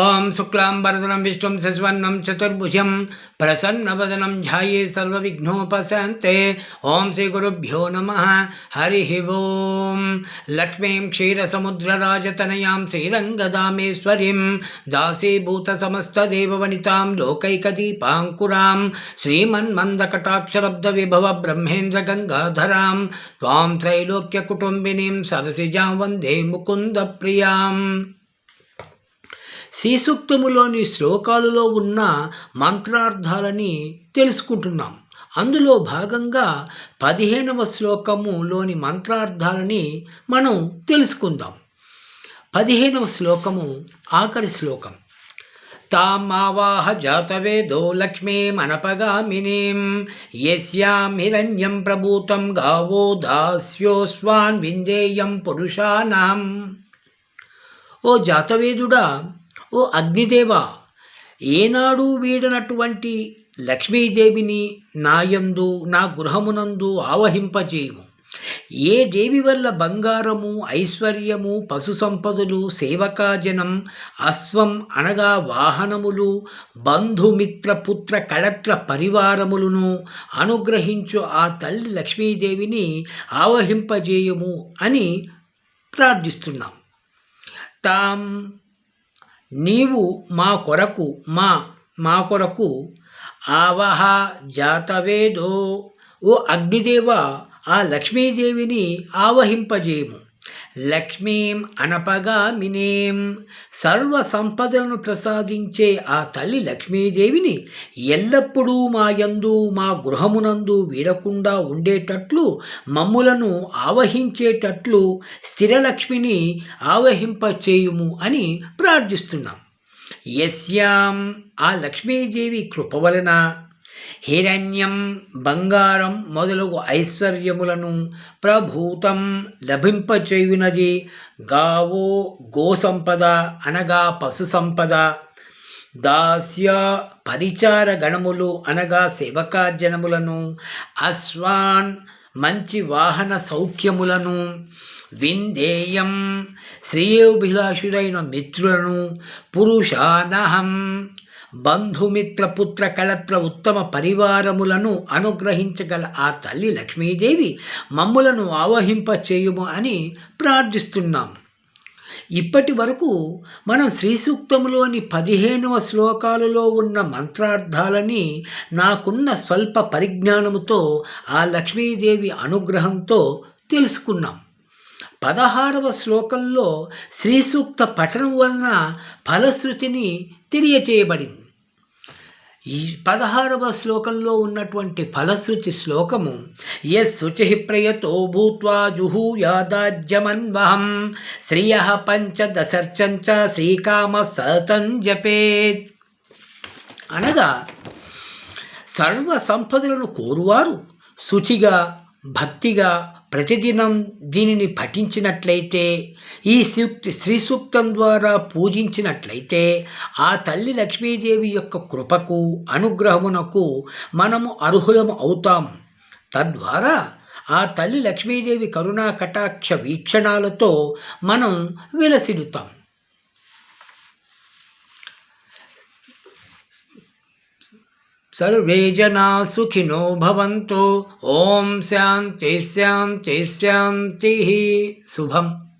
ॐ शुक्लाम्बरधनं विष्णुं शशिवर्णं चतुर्भुजं प्रसन्नवदनं ध्याये सर्वविघ्नोपसन्ते। ॐ श्रीगुरुभ्यो नमः। हरिः ॐ लक्ष्मीं क्षीरसमुद्रराजतनयां विभव ब्रह्मेन्द्र गंगाधरा श्रीमन्मन्दकटाक्षलब्धविभवब्रह्मेन्द्रगङ्गाधरां त्वां त्रैलोक्यकुटुम्बिनीं सरसिजां मुकुंद प्रियाँ శ్రీసూక్తములోని శ్లోకాలలో ఉన్న మంత్రార్థాలని తెలుసుకుంటున్నాం. అందులో భాగంగా పదిహేనవ శ్లోకములోని మంత్రార్థాలని మనం తెలుసుకుందాం. పదిహేనవ శ్లోకము ఆఖరి శ్లోకం. తామావాహ జాతవేదో లక్ష్మీమనపగామినీం యస్యాం హిరణ్యం ప్రభూతం గావో దాస్యోస్వాన్ విందేయం పురుషానాం. ఓ జాతవేదుడా ఓ అగ్నిదేవ! ఏనాడు వీడనటువంటి లక్ష్మీదేవిని నాయందు నా గృహమునందు ఆవహింపజేయము. ఏ దేవి వల్ల బంగారము ఐశ్వర్యము పశు సంపదలు సేవకాజనం అశ్వం అనగా వాహనములు బంధుమిత్ర పుత్ర కళత్ర పరివారములను అనుగ్రహించు ఆ తల్లి లక్ష్మీదేవిని ఆవహింపజేయము అని ప్రార్థిస్తున్నాం. తాం నీవు మా కొరకు మా మా కొరకు ఆవహ జాతవేదో. ఓ అగ్నిదేవ ఆ లక్ష్మీదేవిని ఆవహింపజేయము. లక్ష్మీం అనపగామినేం. సర్వ సంపదలను ప్రసాదించే ఆ తల్లి లక్ష్మీదేవిని ఎల్లప్పుడూ మా యందు మా గృహమునందు వీడకుండా ఉండేటట్లు మమ్ములను ఆవహించేటట్లు స్థిరలక్ష్మిని ఆవహింపచేయుము అని ప్రార్థిస్తున్నాం. ఎస్యాం ఆ లక్ష్మీదేవి కృప వలన హిరణ్యం బంగారం మొదలగు ఐశ్వర్యములను ప్రభూతం లభింపచేయునది. గావో గోసంపద అనగా పశు సంపద దాస్య పరిచార గణములు అనగా సేవకార్జనములను. అశ్వాన్ మంచి వాహన సౌఖ్యములను. విందేయం శ్రేయోభిలాషుడైన మిత్రులను. పురుషానహం బంధుమిత్ర పుత్ర కళత్ర ఉత్తమ పరివారములను అనుగ్రహించగల ఆ తల్లి లక్ష్మీదేవి మమ్ములను ఆవహింప చేయుము అని ప్రార్థిస్తున్నాం. ఇప్పటి వరకు మనం శ్రీసూక్తములోని పదిహేనవ శ్లోకాలలో ఉన్న మంత్రార్థాలని నాకున్న స్వల్ప పరిజ్ఞానముతో ఆ లక్ష్మీదేవి అనుగ్రహంతో తెలుసుకున్నాం. పదహారవ శ్లోకంలో శ్రీ సూక్త పఠనం వలన ఫలశ్రుతిని తెలియచేయబడింది. ఈ పదహారవ శ్లోకంలో ఉన్నటువంటి ఫలశ్రుతి శ్లోకము యశుచి ప్రయతో భూత్వా జుహూయాదాజ్యమన్వహం శ్రియ పంచదశర్చంచ శ్రీకామ సతం జపేత్. అనగా సర్వ సంపదలను కోరువారు శుచిగా భక్తిగా ప్రతిదినం దీనిని పఠించినట్లయితే ఈ సూక్తి శ్రీ సూక్తం ద్వారా పూజించినట్లయితే ఆ తల్లి లక్ష్మీదేవి యొక్క కృపకు అనుగ్రహమునకు మనము అర్హులం అవుతాం. తద్వారా ఆ తల్లి లక్ష్మీదేవి కరుణా కటాక్ష వీక్షణాలతో మనం విలసిల్లుతాం. सर्वे जना सुखिनो भवन्तु। ओम शांति शांति शांति शुभम।